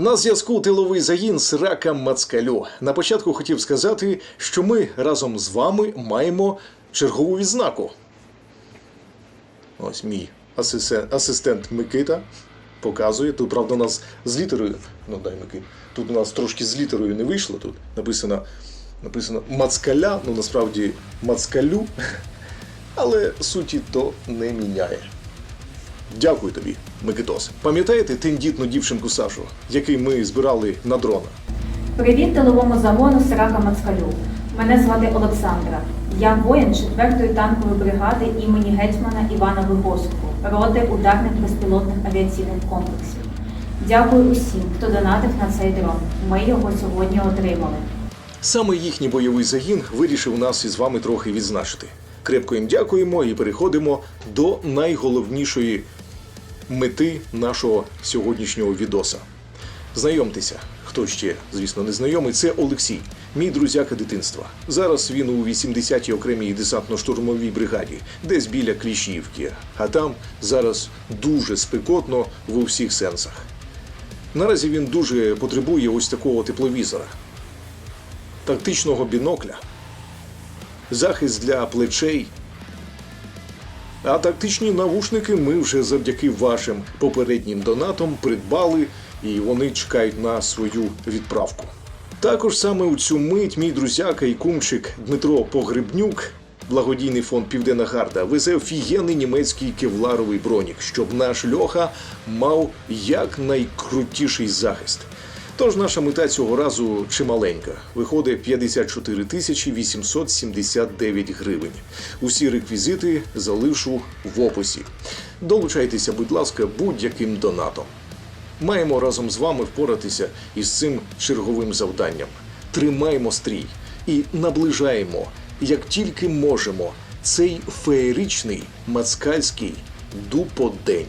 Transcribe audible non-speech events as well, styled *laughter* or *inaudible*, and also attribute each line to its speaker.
Speaker 1: На зв'язку тиловий загін Сирака Мацкалю. На початку хотів сказати, що ми разом з вами маємо чергову відзнаку. Ось мій асистент Микита показує. Тут, правда, у нас з літерою. Ну дай Микит. Тут у нас трошки з літерою не вийшло. Тут написано, написано Мацкаля, ну насправді Мацкалю. *laughs* Але суті то не міняє. Дякую тобі, Микитос. Пам'ятаєте тендітну дівчинку Сашу, який ми збирали на дрона?
Speaker 2: Привіт тиловому загону Сирака Мацкалю. Мене звати Олександра. Я воїн 4-ї танкової бригади імені гетьмана Івана Вигоського, роти ударних безпілотних авіаційних комплексів. Дякую усім, хто донатив на цей дрон. Ми його сьогодні отримали.
Speaker 1: Саме їхній бойовий загін вирішив нас із вами трохи відзначити. Крепко їм дякуємо і переходимо до найголовнішої мети нашого сьогоднішнього відоса. Знайомтеся, хто ще, звісно, не знайомий, це Олексій, мій друзяка дитинства. Зараз він у 80-й окремій десантно-штурмовій бригаді, десь біля Кліщівки. А там зараз дуже спекотно в усіх сенсах. Наразі він дуже потребує ось такого тепловізора, тактичного бінокля, захист для плечей. А тактичні навушники ми вже завдяки вашим попереднім донатам придбали і вони чекають на свою відправку. Також саме у цю мить мій друзяка і кумчик Дмитро Погребнюк, благодійний фонд Південна Гарда, везе офігенний німецький кевларовий бронік, щоб наш Льоха мав якнайкрутіший захист. Тож наша мета цього разу чималенька. Виходить 54 тисячі 879 гривень. Усі реквізити залишу в описі. Долучайтеся, будь ласка, будь-яким донатом. Маємо разом з вами впоратися із цим черговим завданням. Тримаємо стрій і наближаємо, як тільки можемо, цей феєричний мацкальський дуподень.